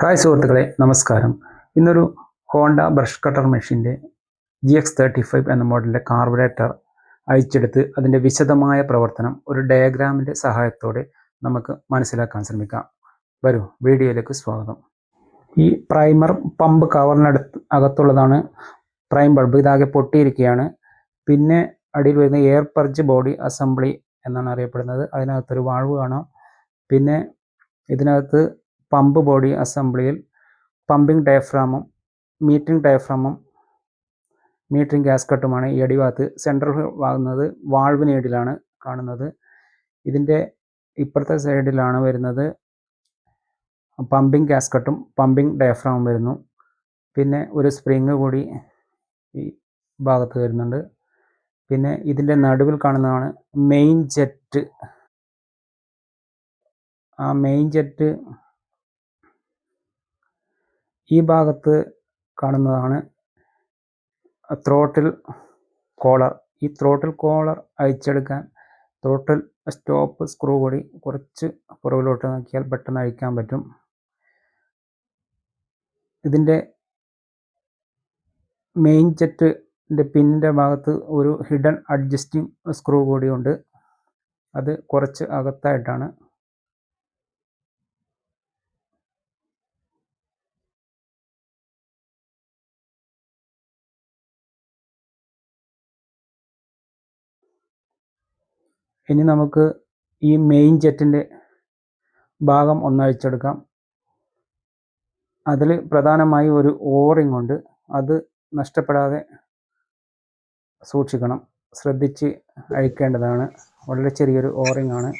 Hi സുഹൃത്തുക്കളെ നമസ്കാരം. ഇന്നൊരു ഹോണ്ട ബ്രഷ് കട്ടർ മെഷീന്റെ ജി എക്സ് തേർട്ടി ഫൈവ് എന്ന മോഡലിന്റെ കാർബറേറ്റർ അഴിച്ചെടുത്ത് അതിന്റെ വിശദമായ പ്രവർത്തനം ഒരു ഡയഗ്രാമിന്റെ സഹായത്തോടെ നമുക്ക് മനസ്സിലാക്കാൻ ശ്രമിക്കാം. വരൂ വീഡിയോയിലേക്ക് സ്വാഗതം. ഈ പ്രൈമർ പമ്പ് കവറിനടുത്ത് അകത്തുള്ളതാണ് പ്രൈം ബൾബ് ഇതാകെ പൊട്ടിയിരിക്കുകയാണ്. പിന്നെ അടിയിൽ വരുന്ന എയർ പർജ് ബോഡി അസംബ്ലി എന്നാണ് അറിയപ്പെടുന്നത്. അതിനകത്തൊരു വാൾവ് കാണാം. പിന്നെ ഇതിനകത്ത് പമ്പ് ബോഡി അസംബ്ലിയിൽ പമ്പിംഗ് ഡയഫ്രാമും മീറ്റിംഗ് ഡയഫ്രാമും മീറ്ററിംഗ് ഗ്യാസ്കട്ടുമാണ് ഈ അടിഭാഗത്ത്. സെൻട്രൽ ആകുന്നത് വാൾവിന് ഏടിലാണ് കാണുന്നത്. ഇതിന്റെ ഇപ്പുറത്തെ സൈഡിലാണ് വരുന്നത് പമ്പിംഗ് ഗ്യാസ്കട്ടും പമ്പിംഗ് ഡയഫ്രാമും വരുന്നു. പിന്നെ ഒരു സ്പ്രിങ് കൂടി ഈ ഭാഗത്ത് വരുന്നുണ്ട്. പിന്നെ ഇതിന്റെ നടുവിൽ കാണുന്നതാണ് മെയിൻ ജെറ്റ്. ആ മെയിൻ ജെറ്റ് ഈ ഭാഗത്ത് കാണുന്നതാണ് ത്രോട്ടിൽ കോളർ ഈ ത്രോട്ടിൽ കോളർ അഴിച്ചെടുക്കാൻ ത്രോട്ടിൽ സ്റ്റോപ്പ് സ്ക്രൂ കൂടി കുറച്ച് പുറകിലോട്ട് നോക്കിയാൽ പെട്ടെന്ന് അഴിക്കാൻ പറ്റും. ഇതിന്റെ മെയിൻ ജെറ്റിന്റെ പിന്നിന്റെ ഭാഗത്ത് ഒരു ഹിഡൻ അഡ്ജസ്റ്റിംഗ് സ്ക്രൂ കൂടിയുണ്ട് അത് കുറച്ച് അകത്തായിട്ടാണ് ഇനി നമുക്ക് ഈ മെയിൻ ജെറ്റിന്റെ ഭാഗം ഒന്നഴിച്ചെടുക്കാം അതിൽ പ്രധാനമായി ഒരു ഓറിംഗ് ഉണ്ട്. അത് നഷ്ടപ്പെടാതെ സൂക്ഷിക്കണം. ശ്രദ്ധിച്ച് അഴിക്കേണ്ടതാണ്. വളരെ ചെറിയൊരു ഓറിംഗ് ആണ്.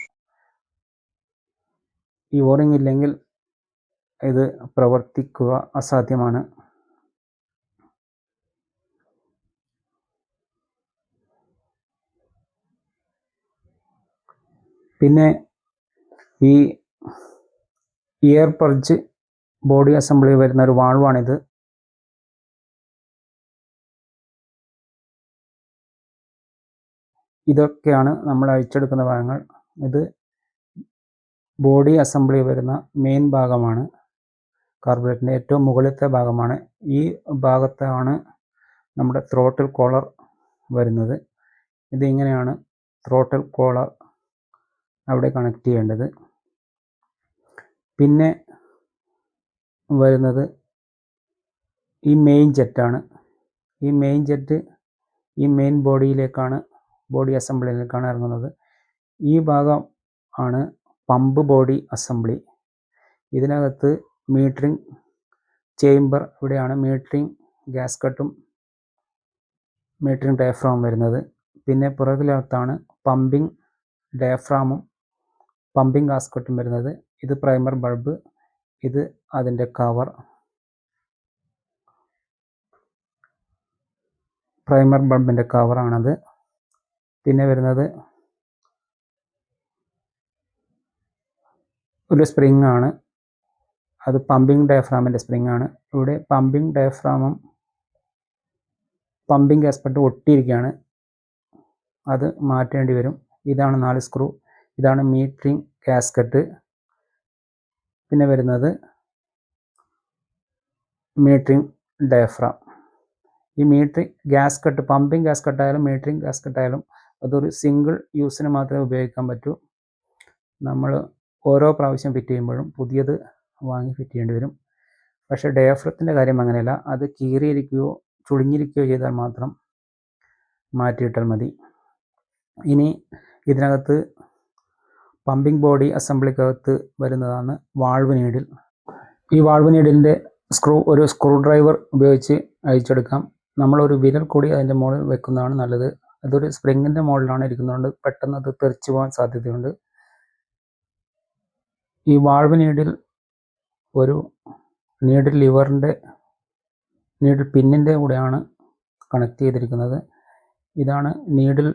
ഈ ഓറിംഗ് ഇല്ലെങ്കിൽ ഇത് പ്രവർത്തിക്കുക അസാധ്യമാണ്. പിന്നെ ഈ ഇയർ പർജ് ബോഡി അസംബ്ലി വരുന്ന ഒരു വാൾവാണിത്. ഇതൊക്കെയാണ് നമ്മൾ അഴിച്ചെടുക്കുന്ന ഭാഗങ്ങൾ. ഇത് ബോഡി അസംബ്ലി വരുന്ന മെയിൻ ഭാഗമാണ്. കാർബറേറ്ററിന്റെ ഏറ്റവും മുകളിലത്തെ ഭാഗമാണ്. ഈ ഭാഗത്താണ് നമ്മുടെ ത്രോട്ടിൽ കോളർ വരുന്നത്. ഇതിങ്ങനെയാണ് ത്രോട്ടിൽ കോളർ അവിടെ കണക്ട് ചെയ്യേണ്ടത്. പിന്നെ വരുന്നത് ഈ മെയിൻ ജെറ്റാണ് ഈ മെയിൻ ജെറ്റ് ഈ മെയിൻ ബോഡിയിലേക്കാണ് ബോഡി അസംബ്ലിയിലേക്കാണ് ഇറങ്ങുന്നത്. ഈ ഭാഗം ആണ് പമ്പ് ബോഡി അസംബ്ലി ഇതിനകത്ത് മീറ്ററിംഗ് ചേംബർ ഇവിടെയാണ് മീറ്ററിംഗ് ഗ്യാസ് കട്ടും മീറ്ററിംഗ് ഡയഫ്രാം വരുന്നത്. പിന്നെ പുറകിലകത്താണ് പമ്പിംഗ് ഡയഫ്രാമും പമ്പിംഗ് ഗാസ്കട്ടും വരുന്നത്. ഇത് പ്രൈമർ ബൾബ് ഇത് അതിന്റെ കവർ. പ്രൈമർ ബൾബിന്റെ കവറാണത്. പിന്നെ വരുന്നത് ഒരു സ്പ്രിങ് ആണ് അത് പമ്പിംഗ് ഡയഫ്രാമിന്റെ സ്പ്രിങ് ആണ് ഇവിടെ പമ്പിംഗ് ഡയഫ്രാമും പമ്പിംഗ് ഗ്യാസ്കട്ടും ഒട്ടിയിരിക്കുകയാണ്. അത് മാറ്റേണ്ടി വരും. ഇതാണ് നാല് സ്ക്രൂ. ഇതാണ് മീറ്ററിംഗ് കാസ്കറ്റ് പിന്നെ വരുന്നത് മീറ്ററിംഗ് ഡയഫ്രാം ഈ മീറ്ററിംഗ് ഗ്യാസ്കട്ട് പമ്പിംഗ് ഗ്യാസ് കട്ടായാലും മീറ്ററിംഗ് ഗ്യാസ് കട്ടായാലും അതൊരു സിംഗിൾ യൂസിന് മാത്രമേ ഉപയോഗിക്കാൻ പറ്റൂ. നമ്മൾ ഓരോ പ്രാവശ്യം ഫിറ്റ് ചെയ്യുമ്പോഴും പുതിയത് വാങ്ങി ഫിറ്റ് ചെയ്യേണ്ടി വരും. പക്ഷേ ഡയഫ്രത്തിന്റെ കാര്യം അങ്ങനെയല്ല. അത് കീറിയിരിക്കുകയോ ചുളിഞ്ഞിരിക്കുകയോ ചെയ്താൽ മാത്രം മാറ്റിയിട്ടാൽ മതി. ഇനി ഇതിനകത്ത് പമ്പിംഗ് ബോഡി അസംബ്ലിക്കകത്ത് വരുന്നതാണ് വാൾവ് നീഡിൽ. ഈ വാൾവ് നീഡിലിന്റെ സ്ക്രൂ ഒരു സ്ക്രൂ ഡ്രൈവർ ഉപയോഗിച്ച് അഴിച്ചെടുക്കാം. നമ്മളൊരു വിരൽ കൂടി അതിന്റെ മുകളിൽ വെക്കുന്നതാണ് നല്ലത്. അതൊരു സ്പ്രിങ്ങിന്റെ മുകളിലാണ് ഇരിക്കുന്നതുകൊണ്ട് പെട്ടെന്ന് അത് തെറിച്ചു പോകാൻ സാധ്യതയുണ്ട്. ഈ വാൾവ് നീഡിൽ ഒരു നീഡിൽ ലിവറിന്റെ നീഡിൽ പിന്നിന്റെ കൂടെയാണ് കണക്ട് ചെയ്തിരിക്കുന്നത്. ഇതാണ് നീഡിൽ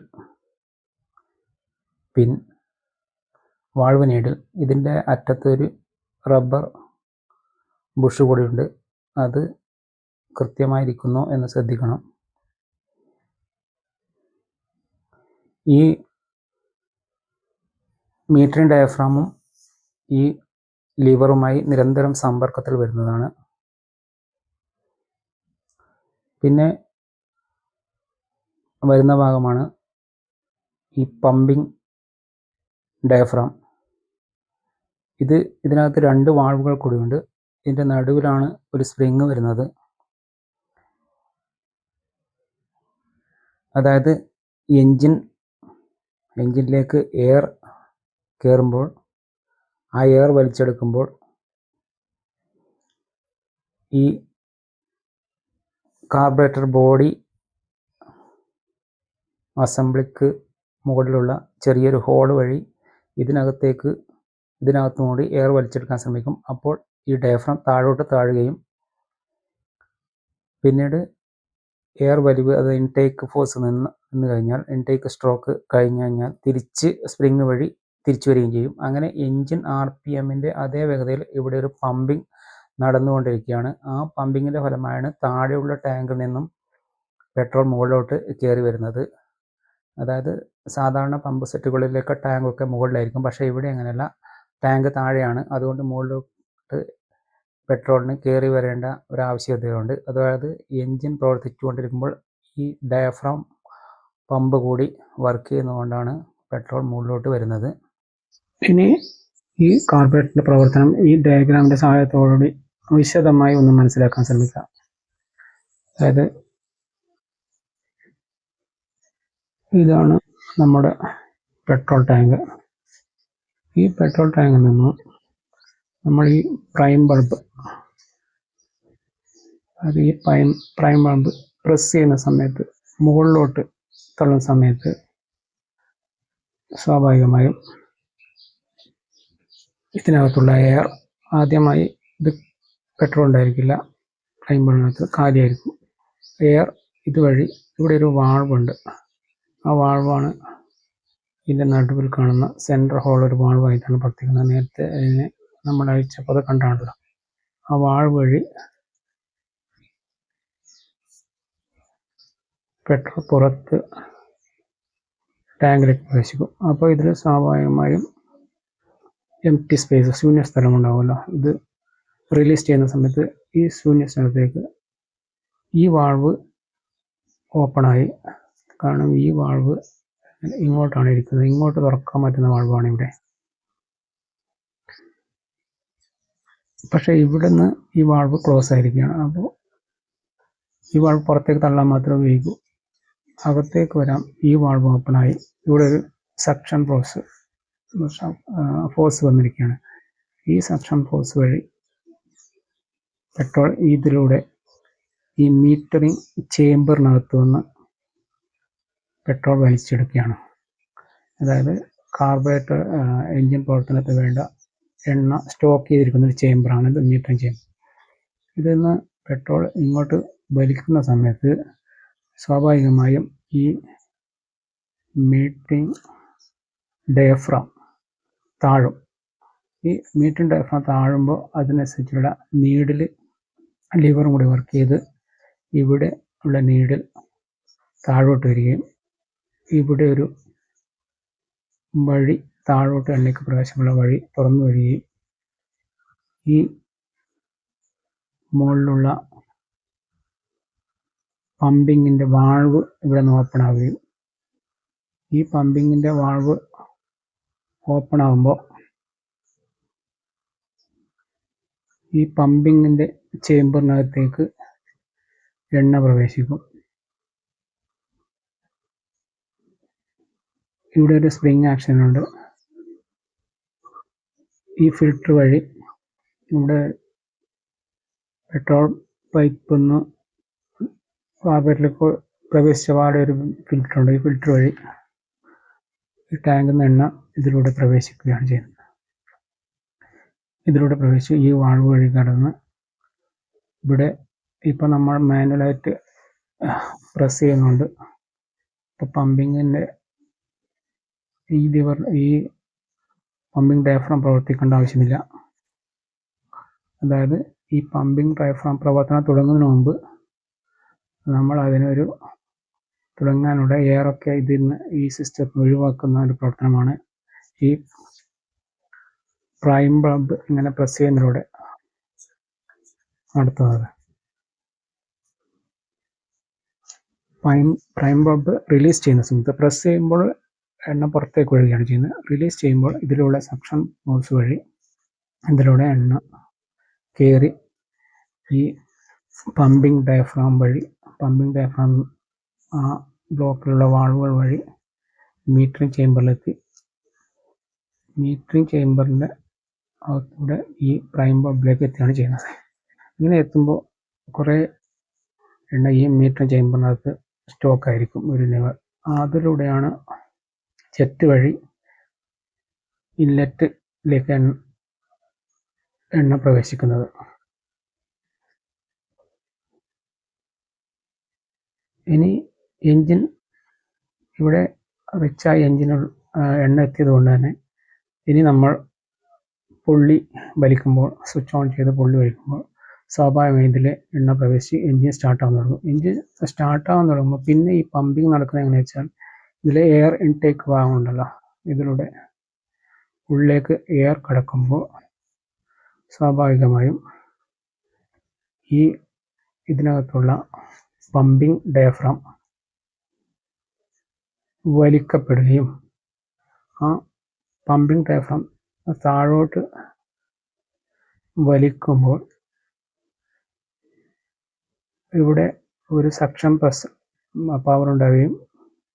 പിൻ. വാൾവ് നീഡിൽ ഇതിന്റെ അറ്റത്തൊരു റബ്ബർ ബുഷ് കൂടിയുണ്ട് അത് കൃത്യമായിരിക്കുന്നു എന്ന് ശ്രദ്ധിക്കണം. ഈ മീറ്ററിൻ ഡയഫ്രാമും ഈ ലിവറുമായി നിരന്തരം സമ്പർക്കത്തിൽ വരുന്നതാണ്. പിന്നെ വരുന്ന ഭാഗമാണ് ഈ പമ്പിംഗ് ഡയഫ്രം. ഇത് ഇതിനകത്ത് രണ്ട് വാൾവുകൾ കൂടിയുണ്ട്. ഇതിന്റെ നടുവിലാണ് ഒരു സ്പ്രിങ് വരുന്നത്. അതായത് എൻജിൻ എൻജിനിലേക്ക് എയർ കയറുമ്പോൾ ആ എയർ വലിച്ചെടുക്കുമ്പോൾ ഈ കാർബറേറ്റർ ബോഡി അസംബ്ലിക്ക് മുകളിലുള്ള ചെറിയൊരു ഹോൾ വഴി ഇതിനകത്തേക്ക് ഇതിനകത്തും കൂടി എയർ വലിച്ചെടുക്കാൻ ശ്രമിക്കും. അപ്പോൾ ഈ ഡയഫ്രം താഴോട്ട് താഴുകയും പിന്നീട് എയർ വലിവ് അത് ഇൻടേക്ക് ഫോഴ്സ് നിന്ന് നിന്ന് കഴിഞ്ഞാൽ ഇൻടേക്ക് സ്ട്രോക്ക് കഴിഞ്ഞ് കഴിഞ്ഞാൽ തിരിച്ച് സ്പ്രിങ് വഴി തിരിച്ചു വരികയും ചെയ്യും. അങ്ങനെ എൻജിൻ ആർ പി എമ്മിന്റെ അതേ വേഗതയിൽ ഇവിടെ ഒരു പമ്പിങ് നടന്നുകൊണ്ടിരിക്കുകയാണ്. ആ പമ്പിങ്ങിന്റെ ഫലമായാണ് താഴെയുള്ള ടാങ്കിൽ നിന്നും പെട്രോൾ മുകളിലോട്ട് കയറി വരുന്നത്. അതായത് സാധാരണ പമ്പ് സെറ്റുകളിലൊക്കെ ടാങ്കൊക്കെ മുകളിലായിരിക്കും. പക്ഷേ ഇവിടെ അങ്ങനെയല്ല. ടാങ്ക് താഴെയാണ്. അതുകൊണ്ട് മുകളിലോട്ട് പെട്രോളിന് കയറി വരേണ്ട ഒരു ആവശ്യകതയുണ്ട് അതായത് എൻജിൻ പ്രവർത്തിച്ചുകൊണ്ടിരിക്കുമ്പോൾ ഈ ഡയഫ്രം പമ്പ് കൂടി വർക്ക് ചെയ്യുന്നതുകൊണ്ടാണ് പെട്രോൾ മുകളിലോട്ട് വരുന്നത്. ഇനി ഈ കാർബറേറ്ററിന്റെ പ്രവർത്തനം ഈ ഡയഗ്രാമിന്റെ സഹായത്തോടുകൂടി വിശദമായി ഒന്ന് മനസ്സിലാക്കാൻ ശ്രമിക്കാം. അതായത് ഇതാണ് നമ്മുടെ പെട്രോൾ ടാങ്ക്. ഈ പെട്രോൾ ടാങ്കിൽ നിന്ന് നമ്മൾ ഈ പ്രൈം ബൾബ് അത് ഈ പ്രൈം പ്രൈം ബൾബ് പ്രസ് ചെയ്യുന്ന സമയത്ത് മുകളിലോട്ട് തള്ളുന്ന സമയത്ത് സ്വാഭാവികമായും ഇതിനകത്തുള്ള എയർ ആദ്യമായി ഇത് പെട്രോൾ ഉണ്ടായിരിക്കില്ല. പ്രൈം ബൾബിനകത്ത് കാലിയായിരിക്കും എയർ ഇതുവഴി ഇവിടെ ഒരു വാൾവുണ്ട് ആ വാൾവാണ് ഇതിന്റെ നടുവിൽ കാണുന്ന സെൻട്രൽ ഹോൾ ഒരു വാൾവായിട്ടാണ് പ്രവർത്തിക്കുന്നത്. നേരത്തെ അതിനെ നമ്മൾ അഴിച്ചപ്പോൾ അത് കണ്ടാണല്ലോ. ആ വാൾ വഴി പെട്രോൾ പുറത്ത് ടാങ്കിലേക്ക് പ്രവേശിക്കും. അപ്പോൾ ഇതിൽ സ്വാഭാവികമായും എം ടി സ്പേസ് ശൂന്യ സ്ഥലം ഉണ്ടാവുമല്ലോ. ഇത് റിലീസ് ചെയ്യുന്ന സമയത്ത് ഈ ശൂന്യ സ്ഥലത്തേക്ക് ഈ വാൾവ് ഓപ്പണായി കാരണം ഈ വാൾവ് ഇങ്ങോട്ടാണ് ഇരിക്കുന്നത്. ഇങ്ങോട്ട് തുറക്കാൻ പറ്റുന്ന വാൾവാണ് ഇവിടെ. പക്ഷേ ഇവിടുന്ന് ഈ വാൾവ് ക്ലോസ് ആയിരിക്കുകയാണ്. അപ്പോൾ ഈ വാൾവ് പുറത്തേക്ക് തള്ളാൻ മാത്രമേ ഉപയോഗിക്കൂ. അകത്തേക്ക് വരാം ഈ വാൾവ് ഓപ്പണായി. ഇവിടെ ഒരു സക്ഷൻ ഫോഴ്സ് ഫോഴ്സ് വന്നിരിക്കുകയാണ്. ഈ സക്ഷൻ ഫോഴ്സ് വഴി പെട്രോൾ ഇതിലൂടെ ഈ മീറ്ററിംഗ് ചേമ്പറിനകത്ത് നിന്ന് പെട്രോൾ വലിച്ചെടുക്കുകയാണ്. അതായത് കാർബറേറ്റർ എൻജിൻ പ്രവർത്തനത്തിന് വേണ്ട എണ്ണ സ്റ്റോക്ക് ചെയ്തിരിക്കുന്ന ഒരു ചേമ്പറാണ് ഇത് മീറ്ററിംഗ് ചേമ്പർ ഇതിൽ നിന്ന് പെട്രോൾ ഇങ്ങോട്ട് വലിക്കുന്ന സമയത്ത് സ്വാഭാവികമായും ഈ മീറ്റിംഗ് ഡയഫ്രം താഴും. ഈ മീറ്റിംഗ് ഡയഫ്രം താഴുമ്പോൾ അതിനനുസരിച്ചുള്ള നീഡിൽ ലിവറും കൂടി വർക്ക് ചെയ്ത് ഇവിടെ ഉള്ള നീഡിൽ താഴോട്ട് വരികയും ഇവിടെ ഒരു വഴി താഴോട്ട് എണ്ണയ്ക്ക് പ്രവേശമുള്ള വഴി തുറന്നു വരികയും ഈ മുകളിലുള്ള പമ്പിങ്ങിന്റെ വാൾവ് ഇവിടെ നിന്ന് ഓപ്പൺ ആവുകയും ഈ പമ്പിങ്ങിന്റെ വാൾവ് ഓപ്പൺ ആകുമ്പോൾ ഈ പമ്പിങ്ങിന്റെ ചേമ്പറിനകത്തേക്ക് എണ്ണ പ്രവേശിക്കും. ഇവിടെ ഒരു സ്പ്രിങ് ആക്ഷൻ ഉണ്ട്. ഈ ഫിൽട്ടർ വഴി ഇവിടെ പെട്രോൾ പൈപ്പ് നിന്ന് കാർബറേറ്ററിലേക്ക് പ്രവേശിച്ച പാടെ ഒരു ഫിൽറ്റർ ഉണ്ട്. ഈ ഫിൽറ്റർ വഴി ഈ ടാങ്കിൽ നിന്ന് എണ്ണ ഇതിലൂടെ പ്രവേശിക്കുകയാണ് ചെയ്യുന്നത്. ഇതിലൂടെ പ്രവേശിച്ച് ഈ വാൾവ് വഴി കടന്ന് ഇവിടെ ഇപ്പം നമ്മൾ മാനുവലായിട്ട് പ്രസ് ചെയ്യുന്നുണ്ട്. ഇപ്പോൾ പമ്പിങ്ങിന്റെ ഈ ലിവർ ഈ പമ്പിംഗ് ഡയഫ്രം പ്രവർത്തിക്കേണ്ട ആവശ്യമില്ല. അതായത് ഈ പമ്പിംഗ് ഡയഫ്രം പ്രവർത്തനം തുടങ്ങുന്നതിന് മുമ്പ് നമ്മൾ അതിനൊരു തുടങ്ങാനുള്ള എയറൊക്കെ ഇതിൽ നിന്ന് ഈ സിസ്റ്റം ഒഴിവാക്കുന്ന ഒരു പ്രവർത്തനമാണ്. ഈ പ്രൈം പമ്പ് ഇങ്ങനെ പ്രസ് ചെയ്യുന്നതിലൂടെ നടത്തുന്നത്. പ്രൈം പ്രൈം പമ്പ് റിലീസ് ചെയ്യുന്ന സമയത്ത് പ്രസ് ചെയ്യുമ്പോൾ എണ്ണ പുറത്തേക്ക് ഒഴുകുകയാണ് ചെയ്യുന്നത്. റിലീസ് ചെയ്യുമ്പോൾ ഇതിലൂടെ സക്ഷൻ നോസ് വഴി ഇതിലൂടെ എണ്ണ കയറി ഈ പമ്പിംഗ് ഡയഫ്രാം വഴി പമ്പിംഗ് ഡയഫ്രാം ആ ബ്ലോക്കിലുള്ള വാൾവുകൾ വഴി മീറ്ററിംഗ് ചേമ്പറിലെത്തി മീറ്ററിംഗ് ചേമ്പറിന്റെ അകത്തൂടെ ഈ പ്രൈം ബബിലേക്ക് എത്തുകയാണ് ചെയ്യുന്നത്. ഇങ്ങനെ എത്തുമ്പോൾ കുറേ എണ്ണ ഈ മീറ്ററിംഗ് ചേമ്പറിനകത്ത് സ്റ്റോക്ക് ആയിരിക്കും. ഒരു ലെവൽ അതിലൂടെയാണ് ജെറ്റ് വഴി ഇൻലെറ്റിലേക്ക് എണ്ണ പ്രവേശിക്കുന്നത്. ഇനി എൻജിൻ ഇവിടെ റിച്ചായ എൻജിന് എണ്ണ എത്തിയത് കൊണ്ട് തന്നെ ഇനി നമ്മൾ പുള്ളി വലിക്കുമ്പോൾ സ്വിച്ച് ഓൺ ചെയ്ത് പുള്ളി വലിക്കുമ്പോൾ സ്വാഭാവികമായി ഇതിൽ എണ്ണ പ്രവേശിച്ച് എൻജിൻ സ്റ്റാർട്ട് ആവാൻ തുടങ്ങും എൻജിൻ സ്റ്റാർട്ട് ആവാൻ തുടങ്ങുമ്പോൾ പിന്നെ ഈ പമ്പിങ് നടക്കുന്നത് എങ്ങനെയാണെന്ന് വെച്ചാൽ ഇതിലെ എയർ ഇൻടേക്ക് ഭാഗമുണ്ടല്ലോ ഇതിലൂടെ ഉള്ളിലേക്ക് എയർ കടക്കുമ്പോൾ സ്വാഭാവികമായും ഈ ഇതിനകത്തുള്ള പമ്പിംഗ് ഡയഫ്രാം വലിക്കപ്പെടുകയും ആ പമ്പിംഗ് ഡയഫ്രാം താഴോട്ട് വലിക്കുമ്പോൾ ഇവിടെ ഒരു സക്ഷൻ പ്രസ് പവർ ഉണ്ടാവുകയും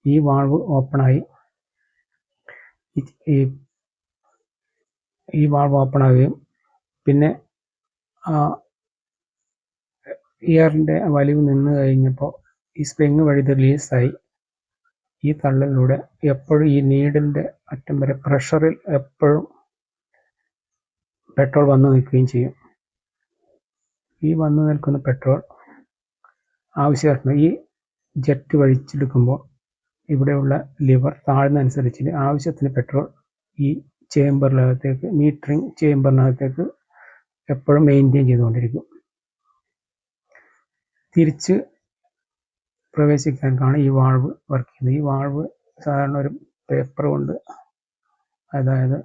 ഈ വാൾവ് ഓപ്പണായി ഈ ഈ വാൾവ് ഓപ്പൺ ആവുകയും പിന്നെ ആ ഇയറിന്റെ വലിവ് നിന്ന് കഴിഞ്ഞപ്പോൾ ഈ സ്പ്രിങ് വഴി ഇത് റിലീസായി ഈ തള്ളലിലൂടെ എപ്പോഴും ഈ നീഡിന്റെ അറ്റം വരെ പ്രഷറിൽ എപ്പോഴും പെട്രോൾ വന്നു നിൽക്കുകയും ചെയ്യും. ഈ വന്നു നിൽക്കുന്ന പെട്രോൾ ആവശ്യമായിരുന്നു ഈ ജെറ്റ് വഴിച്ചെടുക്കുമ്പോൾ ഇവിടെയുള്ള ലിവർ താഴ്ന്നതനുസരിച്ച് ആവശ്യത്തിന് പെട്രോൾ ഈ ചേമ്പറിനകത്തേക്ക് മീറ്ററിങ് ചേമ്പറിനകത്തേക്ക് എപ്പോഴും മെയിന്റെയിൻ ചെയ്തുകൊണ്ടിരിക്കും. തിരിച്ച് പ്രവേശിക്കാനാണ് ഈ വാൾവ് വർക്ക് ചെയ്യുന്നത്. ഈ വാൾവ് സാധാരണ ഒരു പേപ്പർ കൊണ്ട് അതായത്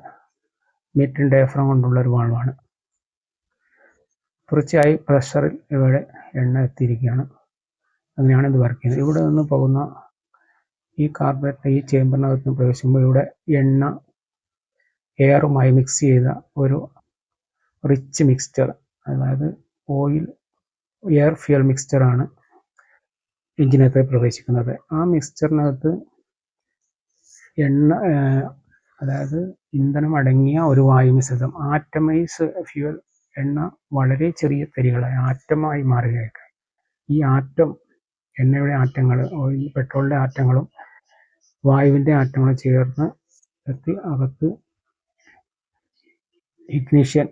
മീറ്റിൻ ഡയഫ്രം കൊണ്ടുള്ള ഒരു വാൾവാണ് തീർച്ചയായും പ്രഷറിൽ ഇവിടെ എണ്ണ എത്തിയിരിക്കുകയാണ്. അങ്ങനെയാണ് ഇത് വർക്ക് ചെയ്യുന്നത്. ഇവിടെ നിന്ന് പോകുന്ന ഈ കാർബറേറ്റർ ഈ ചേമ്പറിനകത്ത് പ്രവേശിക്കുമ്പോൾ ഇവിടെ എണ്ണ എയറുമായി മിക്സ് ചെയ്ത ഒരു റിച്ച് മിക്സ്ചർ അതായത് ഓയിൽ എയർ ഫ്യൂൽ മിക്സ്ചറാണ് എഞ്ചിനകത്ത് പ്രവേശിക്കുന്നത്. ആ മിക്സ്ചറിനകത്ത് എണ്ണ അതായത് ഇന്ധനം അടങ്ങിയ ഒരു വായു മിശ്രിതം ആറ്റമൈസ് ഫ്യൂൽ എണ്ണ വളരെ ചെറിയ തരികളായി ആറ്റമായി മാറുകയൊക്കെ. ഈ ആറ്റം എണ്ണയുടെ ആറ്റങ്ങൾ പെട്രോളിന്റെ ആറ്റങ്ങളും വായുവിന്റെ ആറ്റങ്ങൾ ചേർന്ന് എത്തി അകത്ത് ഇഗ്നീഷ്യൻ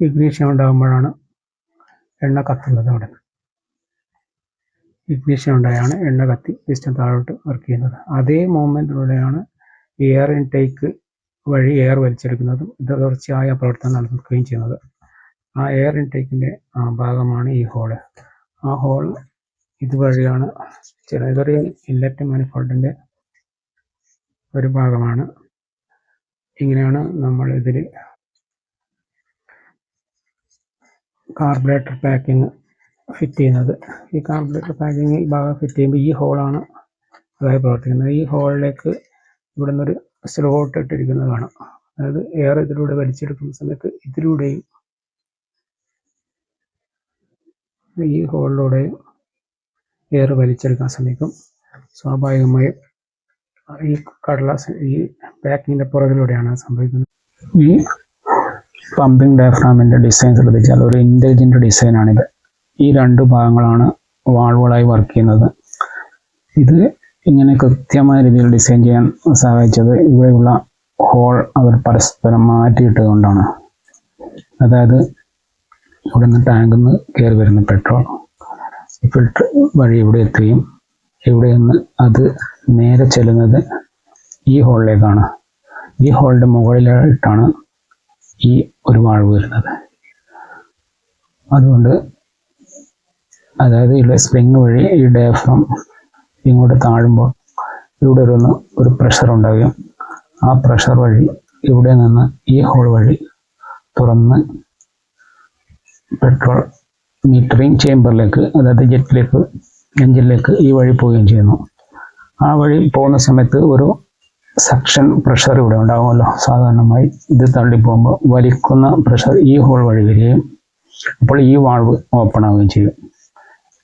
ഇഗ്നീഷൻ ഉണ്ടാകുമ്പോഴാണ് എണ്ണ കത്തുന്നത് അവിടെ. ഇഗ്നീഷൻ ഉണ്ടായാണ് എണ്ണ കത്തി പിസ്റ്റൺ താഴോട്ട് വർക്ക് ചെയ്യുന്നത് അതേ മൂമെന്റിലൂടെയാണ് എയർ ഇൻടേക്ക് വഴി എയർ വലിച്ചെടുക്കുന്നതും ഇത് തുടർച്ചയായ പ്രവർത്തനം നടക്കുകയും ചെയ്യുന്നത്. ആ എയർ ഇൻടേക്കിന്റെ ഭാഗമാണ് ഈ ഹോൾ ആ ഹോൾ ഇതുവഴിയാണ്. ചെറിയ ഇല്ലറ്റ് മാനിഫോൾഡിന്റെ ഒരു ഭാഗമാണ്. ഇങ്ങനെയാണ് നമ്മൾ ഇതിൽ കാർബറേറ്റർ പാക്കിങ് ഫിറ്റ് ചെയ്യുന്നത്. ഈ കാർബറേറ്റർ പാക്കിങ് ഈ ഭാഗം ഫിറ്റ് ചെയ്യുമ്പോൾ ഈ ഹോളാണ് അതായത് പ്രവർത്തിക്കുന്നത്. ഈ ഹോളിലേക്ക് ഇവിടെ നിന്നൊരു സ്ലോട്ട് ഇട്ടിരിക്കുന്നത് കാണാം. അതായത് എയർ ഇതിലൂടെ വലിച്ചെടുക്കുന്ന സമയത്ത് ഇതിലൂടെയും ഈ ഹോളിലൂടെ എയർ വലിച്ചെടുക്കാൻ ശ്രമിക്കും. സ്വാഭാവികമായും ഈ കടലാസ് ഈ പാക്കിങ്ങിന്റെ പുറകിലൂടെയാണ് സംഭവിക്കുന്നത്. ഈ പമ്പിംഗ് ഡയഫ്രാമിന്റെ ഡിസൈൻ ശ്രദ്ധിച്ചാൽ ഒരു ഇന്റലിജന്റ് ഡിസൈനാണിത് ഈ രണ്ട് ഭാഗങ്ങളാണ് വാൾവുകളായി വർക്ക് ചെയ്യുന്നത്. ഇത് ഇങ്ങനെ കൃത്യമായ രീതിയിൽ ഡിസൈൻ ചെയ്യാൻ സഹായിച്ചത് ഇവിടെയുള്ള ഹോൾ അവർ പരസ്പരം മാറ്റിയിട്ടതുകൊണ്ടാണ്. അതായത് ഇവിടെ നിന്ന് ടാങ്കിൽ നിന്ന് കയറി വരുന്ന പെട്രോൾ. ഫിൽട്ടർ വഴി ഇവിടെ എത്തുകയും ഇവിടെ നിന്ന് അത് നേരെ ചെല്ലുന്നത് ഈ ഹോളിലേക്കാണ്. ഈ ഹോളിന്റെ മുകളിലായിട്ടാണ് ഈ ഒരു വാൾവ് വരുന്നത്. അതുകൊണ്ട് അതായത് ഇവിടെ സ്പ്രിങ് വഴി ഈ ഡയഫ്രം ഇങ്ങോട്ട് താഴുമ്പോൾ ഇവിടെ ഒരു ഒരു പ്രഷർ ഉണ്ടാവുകയും ആ പ്രഷർ വഴി ഇവിടെ നിന്ന് ഈ ഹോൾ വഴി തുറന്ന് പെട്രോൾ മീറ്ററിംഗ് ചേംബറിലേക്ക് അതായത് ജെറ്റിലേക്ക് എഞ്ചിനിലേക്ക് ഈ വഴി പോവുകയും ചെയ്യുന്നു. ആ വഴി പോകുന്ന സമയത്ത് ഒരു സക്ഷൻ പ്രഷർ ഇവിടെ ഉണ്ടാകുമല്ലോ സാധാരണമായി ഇത് തള്ളി പോകുമ്പോൾ വലിക്കുന്ന പ്രഷർ ഈ ഹോൾ വഴി വരികയും അപ്പോൾ ഈ വാൾവ് ഓപ്പൺ ആവുകയും ചെയ്യും.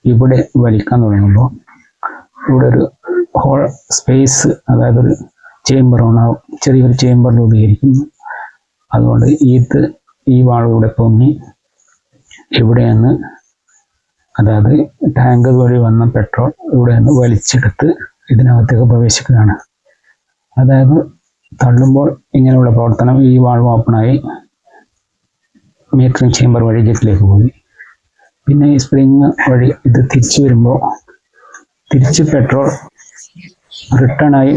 ഇവിടെ വലിക്കാൻ തുടങ്ങുമ്പോൾ ഇവിടെ ഒരു ഹോൾ സ്പേസ് അതായത് ഒരു ചേംബർ ഉണ്ടാവും ചെറിയൊരു ചേംബർ രൂപീകരിക്കുന്നു. അതുകൊണ്ട് ഈത്ത് ഈ വാൾവ് ഇവിടെ പൊങ്ങി ഇവിടെ നിന്ന് അതായത് ടാങ്ക് വഴി വന്ന പെട്രോൾ ഇവിടെ നിന്ന് വലിച്ചെടുത്ത് ഇതിനകത്തേക്ക് പ്രവേശിക്കുകയാണ്. അതായത് തള്ളുമ്പോൾ ഇങ്ങനെയുള്ള പ്രവർത്തനം ഈ വാൾവ് ഓപ്പണായി മീറ്ററിംഗ് ചേമ്പർ വഴി ഗേറ്റിലേക്ക് പോയി. പിന്നെ ഈ സ്പ്രിങ് വഴി ഇത് തിരിച്ചു വരുമ്പോൾ തിരിച്ച് പെട്രോൾ റിട്ടേൺ ആയി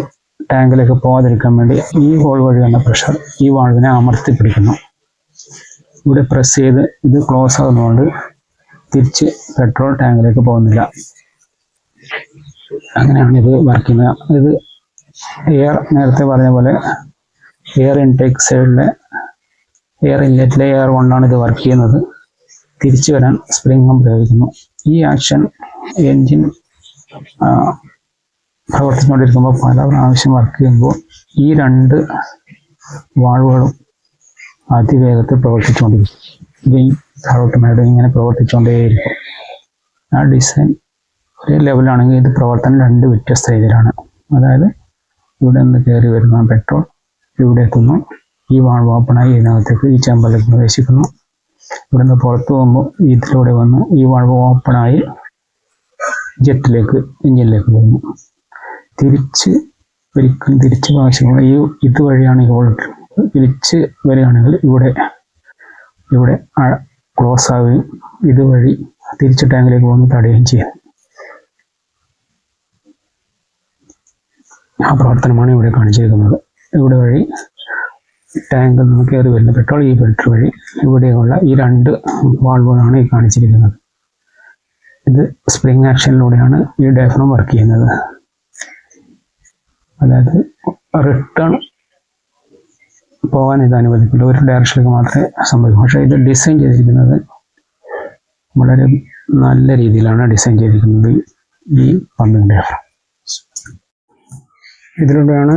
ടാങ്കിലേക്ക് പോകാതിരിക്കാൻ വേണ്ടി ഈ ഹോൾ വഴി വന്ന പ്രഷർ ഈ വാൾവിനെ അമർത്തി പിടിക്കുന്നു. ഇവിടെ പ്രസ് ചെയ്ത് ഇത് ക്ലോസ് ആകുന്നതുകൊണ്ട് തിരിച്ച് പെട്രോൾ ടാങ്കിലേക്ക് പോകുന്നില്ല. അങ്ങനെയാണ് ഇത് വർക്ക് ചെയ്യുന്നത്. ഇത് എയർ നേരത്തെ പറഞ്ഞ പോലെ എയർ ഇൻടേക്ക് സൈഡിലെ എയർ ഇൻലെറ്റിലെ എയർ കൊണ്ടാണ് ഇത് വർക്ക് ചെയ്യുന്നത്. തിരിച്ചു വരാൻ സ്പ്രിങ്ങും പ്രയോഗിക്കുന്നു ഈ ആക്ഷൻ എൻജിൻ പ്രവർത്തിച്ചുകൊണ്ടിരിക്കുമ്പോൾ പല പ്രാവശ്യം വർക്ക് ചെയ്യുമ്പോൾ ഈ രണ്ട് വാൾവുകളും അതിവേഗത്തിൽ പ്രവർത്തിച്ചുകൊണ്ടിരിക്കും ഇത് താഴോട്ട് മേടും ഇങ്ങനെ പ്രവർത്തിച്ചുകൊണ്ടേയിരിക്കും. ആ ഡിസൈൻ ഒരേ ലെവലാണെങ്കിൽ ഇത് പ്രവർത്തനം രണ്ട് വ്യത്യസ്ത രീതിയിലാണ്. അതായത് ഇവിടെ നിന്ന് കയറി വരുന്ന പെട്രോൾ ഇവിടെ എത്തുന്നു. ഈ വാൾവ് ഓപ്പണായി ഇതിനകത്തേക്ക് ഈ ചേമ്പറിലേക്ക് പ്രവേശിക്കുന്നു. ഇവിടെ നിന്ന് പുറത്ത് പോകുമ്പോൾ ഇതിലൂടെ വന്ന് ഈ വാൾവ് ഓപ്പണായി ജെറ്റിലേക്ക് എഞ്ചിനിലേക്ക് പോകുന്നു. തിരിച്ച് ഒരിക്കലും തിരിച്ച് ആവശ്യമുള്ള ഈ ഇതുവഴിയാണ് ഈ ഹോൾ തിരിച്ച് വരികയാണെങ്കിൽ ഇവിടെ ഇവിടെ ക്ലോസ് ആവുകയും ഇതുവഴി തിരിച്ച് ടാങ്കിലേക്ക് വന്ന് തടയുകയും ചെയ്യും. ആ പ്രവർത്തനമാണ് ഇവിടെ കാണിച്ചിരിക്കുന്നത്. ഇവിടെ വഴി ടാങ്കിൽ നിന്ന് കയറി വരുന്ന പെട്രോൾ ഈ ഫിൽറ്റർ വഴി ഇവിടെയുള്ള ഈ രണ്ട് വാൾവുകളാണ് ഈ കാണിച്ചിരിക്കുന്നത്. ഇത് സ്പ്രിംഗ് ആക്ഷനിലൂടെയാണ് ഈ ഡയഫ്രം വർക്ക് ചെയ്യുന്നത്. അതായത് റിട്ടേൺ പോകാൻ ഇത് അനുവദിക്കില്ല. ഒരു ഡയറക്ഷനിലേക്ക് മാത്രമേ സംഭവിക്കൂ. പക്ഷേ ഇത് ഡിസൈൻ ചെയ്തിരിക്കുന്നത് വളരെ നല്ല രീതിയിലാണ് ഡിസൈൻ ചെയ്തിരിക്കുന്നത് ഈ പമ്പിംഗ് ഡയഫ്രം ഇതിലൂടെയാണ്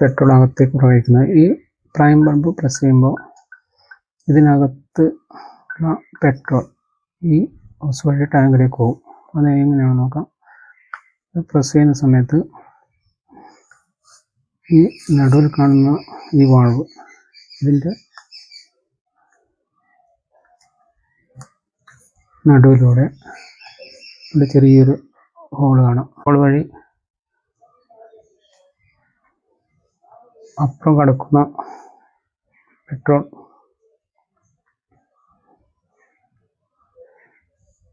പെട്രോൾ അകത്തേക്ക് പ്രവഹിക്കുന്നത്. ഈ പ്രൈം പമ്പ് പ്രസ് ചെയ്യുമ്പോൾ ഇതിനകത്ത് പെട്രോൾ ഈ ഹോസ് വഴി ടാങ്കിലേക്ക് പോകും. അത് എങ്ങനെയാണെന്ന് നോക്കാം. പ്രസ് ചെയ്യുന്ന സമയത്ത് ഈ നടുവിൽ കാണുന്ന ഈ വാൾവ്. ഇതിന്റെ നടുവിലൂടെ ഇവിടെ ചെറിയൊരു ഹോൾ കാണാം. ഹോൾ വഴി അപ്പുറം കടക്കുന്ന പെട്രോൾ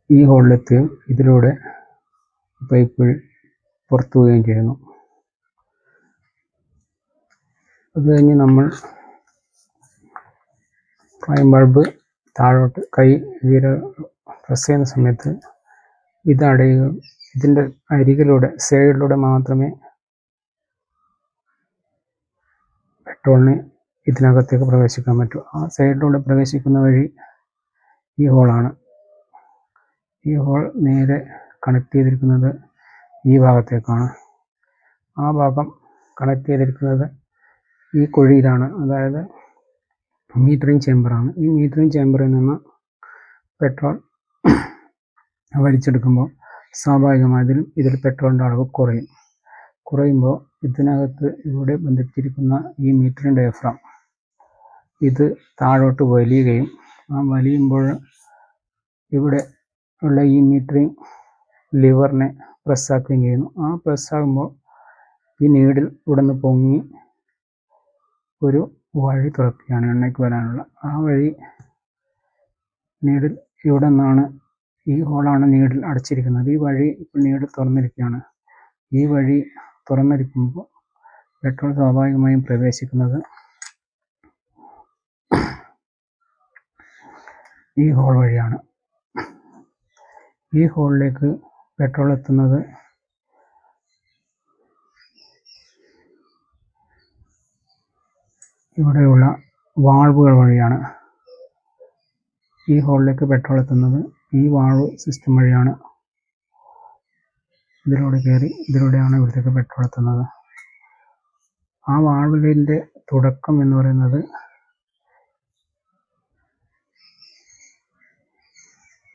ഈ ഹോളിലെത്തുകയും ഇതിലൂടെ പൈപ്പ് പുറത്തു പോവുകയും ചെയ്യുന്നു. അത് കഴിഞ്ഞ് നമ്മൾ പ്രൈം ബൾബ് താഴോട്ട് കൈ വീര പ്രസ് ചെയ്യുന്ന സമയത്ത് ഇത് അടയുകയും ഇതിന്റെ അരികിലൂടെ സൈഡിലൂടെ മാത്രമേ പെട്രോളിന് ഇതിനകത്തേക്ക് പ്രവേശിക്കാൻ പറ്റൂ. ആ സൈഡിലൂടെ പ്രവേശിക്കുന്ന വഴി ഈ ഹോളാണ്. ഈ ഹോൾ നേരെ കണക്ട് ചെയ്തിരിക്കുന്നത് ഈ ഭാഗത്തേക്കാണ്. ആ ഭാഗം കണക്ട് ചെയ്തിരിക്കുന്നത് ഈ കുഴിയിലാണ്. അതായത് മീറ്ററിങ് ചേമ്പറാണ്. ഈ മീറ്ററിങ് ചേമ്പറിൽ നിന്ന് പെട്രോൾ വലിച്ചെടുക്കുമ്പോൾ സ്വാഭാവികമായതിലും ഇതിൽ പെട്രോളിന്റെ അളവ് കുറയും. കുറയുമ്പോൾ ഇതിനകത്ത് ഇവിടെ ബന്ധിപ്പിച്ചിരിക്കുന്ന ഈ മീറ്ററിന്റെ ഡയഫ്രം ഇത് താഴോട്ട് വലിയുകയും ആ വലിയുമ്പോൾ ഇവിടെ ഉള്ള ഈ മീറ്ററിങ് ലിവറിനെ പ്രസ്സാക്കുകയും ചെയ്യുന്നു. ആ പ്രസ്സാകുമ്പോൾ ഈ നീഡിൽ ഇവിടെ പൊങ്ങി ഒരു വഴി തുറക്കുകയാണ് എണ്ണയ്ക്ക് വരാനുള്ള. ആ വഴി നീഡിൽ ഇവിടെ നിന്നാണ് ഈ ഹോളാണ് നീഡിൽ അടച്ചിരിക്കുന്നത്. ഈ വഴി ഇപ്പോൾ നീഡിൽ തുറന്നിരിക്കുകയാണ്. ഈ വഴി തുറന്നിരിക്കുമ്പോൾ പെട്രോൾ സ്വാഭാവികമായും പ്രവേശിക്കുന്നത് ഈ ഹോൾ വഴിയാണ്. ഈ ഹോളിലേക്ക് പെട്രോൾ എത്തുന്നത് ഇവിടെയുള്ള വാൾവുകൾ വഴിയാണ് ഈ ഹോളിലേക്ക് പെട്രോൾ എത്തുന്നത്. ഈ വാൾവ് സിസ്റ്റം വഴിയാണ് ഇതിലൂടെ കയറി ഇതിലൂടെയാണ് ഇവിടത്തേക്ക് പെട്രോൾ എത്തുന്നത്. ആ വാൾവിന്റെ തുടക്കം എന്ന് പറയുന്നത്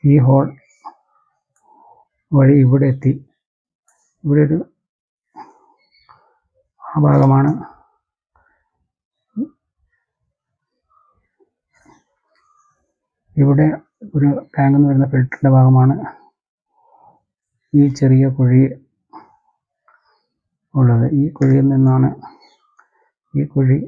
ഈ ഹോൾ വഴി ഇവിടെ എത്തി. ഇവിടെ ഒരു ആ ഭാഗമാണ് ഇവിടെ ഒരു ടാങ്ക് എന്ന് വരുന്ന ഫിൽറ്ററിന്റെ ഭാഗമാണ് ഈ ചെറിയ കുഴി ഉള്ളത്. ഈ കുഴിയിൽ നിന്നാണ് ഈ കുഴി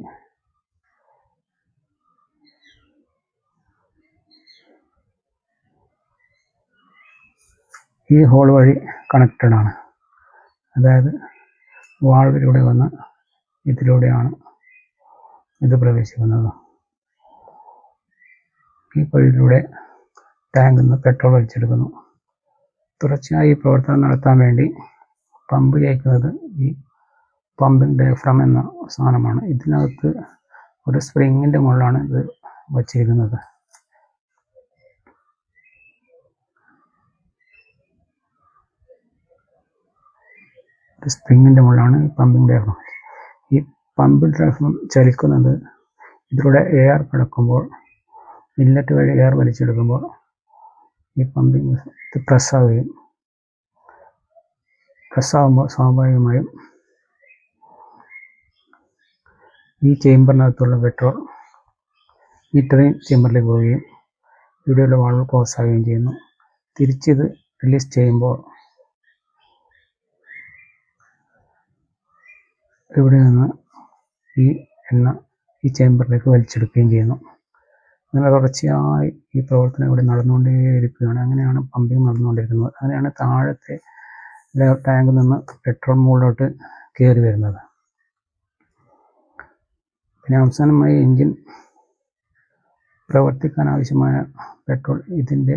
ഈ ഹോൾ വഴി കണക്റ്റഡ് ആണ്. അതായത് വാൾവിലൂടെ വന്ന് ഇതിലൂടെയാണ് ഇത് പ്രവേശിക്കുന്നത്. ഈ വഴിയിലൂടെ ടാങ്കിൽ നിന്ന് പെട്രോൾ വലിച്ചെടുക്കുന്നു. തുടർച്ചയായി പ്രവർത്തനം നടത്താൻ വേണ്ടി പമ്പ് ചായ്ക്കുന്നത് ഈ പമ്പിംഗ് ഡയഫ്രം എന്ന സാധനമാണ്. ഇതിനകത്ത് ഒരു സ്പ്രിങ്ങിന്റെ മുകളിലാണ് ഇത് വച്ചിരിക്കുന്നത്. സ്പ്രിങ്ങിന്റെ മുകളിലാണ് പമ്പിംഗ് ഡയഫ്രം. ഈ പമ്പിംഗ് ഡയഫ്രം ചലിക്കുന്നത് ഇതിലൂടെ എയർ കിടക്കുമ്പോൾ ഇല്ലറ്റ് വഴി എയർ വലിച്ചെടുക്കുമ്പോൾ ഈ പമ്പിങ് ഇത് പ്രസ്സാവുകയും പ്രസ്സാവുമ്പോൾ സ്വാഭാവികമായും ഈ ചേമ്പറിനകത്തുള്ള പെട്രോൾ ഈ ട്രെയിൻ ചേമ്പറിലേക്ക് പോവുകയും ഇവിടെയുള്ള വാൾവ് ക്ലോസ് ആവുകയും ചെയ്യുന്നു. തിരിച്ചിത് റിലീസ് ചെയ്യുമ്പോൾ ഇവിടെ നിന്ന് ഈ എണ്ണ ഈ ചേമ്പറിലേക്ക് വലിച്ചെടുക്കുകയും ചെയ്യുന്നു. അങ്ങനെ തുടർച്ചയായി ഈ പ്രവർത്തനം ഇവിടെ നടന്നുകൊണ്ടേയിരിക്കുകയാണ്. അങ്ങനെയാണ് പമ്പിങ് നടന്നുകൊണ്ടിരിക്കുന്നത്. അങ്ങനെയാണ് താഴത്തെ ടാങ്കിൽ നിന്ന് പെട്രോൾ മുകളിലോട്ട് കയറി വരുന്നത്. പിന്നെ അവസാനമായി എൻജിൻ പ്രവർത്തിക്കാൻ ആവശ്യമായ പെട്രോൾ ഇതിന്റെ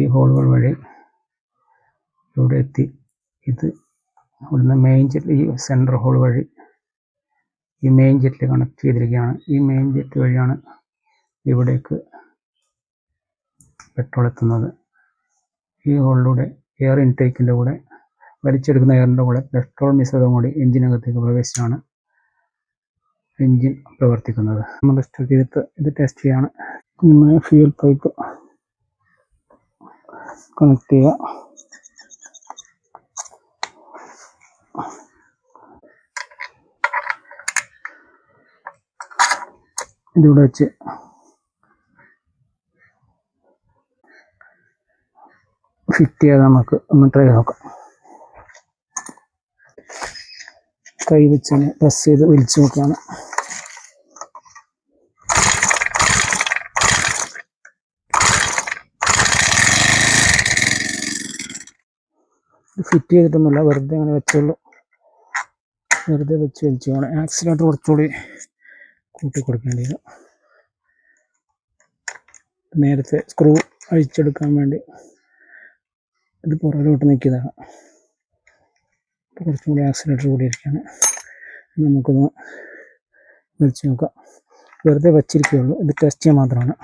ഈ ഹോളുകൾ വഴി ഇവിടെ എത്തി. ഇത് ഇവിടുന്ന് മെയിൻ ജെറ്റ് ഈ സെൻട്രൽ ഹോൾ വഴി ഈ മെയിൻ ജെറ്റിൽ കണക്ട് ചെയ്തിരിക്കുകയാണ്. ഈ മെയിൻ ജെറ്റ് വഴിയാണ് ഇവിടേക്ക് പെട്രോൾ എത്തുന്നത്. ഈ ഹോളിലൂടെ എയർ ഇൻടേക്കിന്റെ കൂടെ വലിച്ചെടുക്കുന്ന എയറിന്റെ കൂടെ പെട്രോൾ മിശ്രിതം കൂടി എഞ്ചിനകത്തേക്ക് പ്രവേശിച്ചാണ് എഞ്ചിൻ പ്രവർത്തിക്കുന്നത്. നമ്മൾ ടെസ്റ്റ് ചെയ്തിട്ട് ഇത് ടെസ്റ്റ് ചെയ്യാണ്. ഫ്യൂൽ പൈപ്പ് കണക്ട് ചെയ്യുക. ഇതിവിടെ വെച്ച് ഫിറ്റ് ചെയ്ത് നമുക്ക് ഒന്ന് ട്രൈ നോക്കാം. കൈ വെച്ച് പ്രസ് ചെയ്ത് വലിച്ചു നോക്കുകയാണ്. ഫിറ്റ് ചെയ്തിട്ടൊന്നുമില്ല വെറുതെ അങ്ങനെ വെച്ചുള്ളൂ വെറുതെ വെച്ച് വലിച്ചു പോകണം. ആക്സിലേറ്റർ കുറച്ചുകൂടി കൂട്ടി വരും. നേരത്തെ സ്ക്രൂ അഴിച്ചെടുക്കാൻ വേണ്ടി ഇത് പുറകിലോട്ട് നിൽക്കുന്നതാണ്. അപ്പോൾ കുറച്ചും കൂടി ആക്സിലേറ്റർ കൂടി ഇരിക്കുകയാണ് നമുക്കൊന്ന് വലിച്ചു നോക്കാം. വെറുതെ വച്ചിരിക്കുകയുള്ളൂ ഇത് ടെസ്റ്റ് ചെയ്യാൻ മാത്രമാണ്.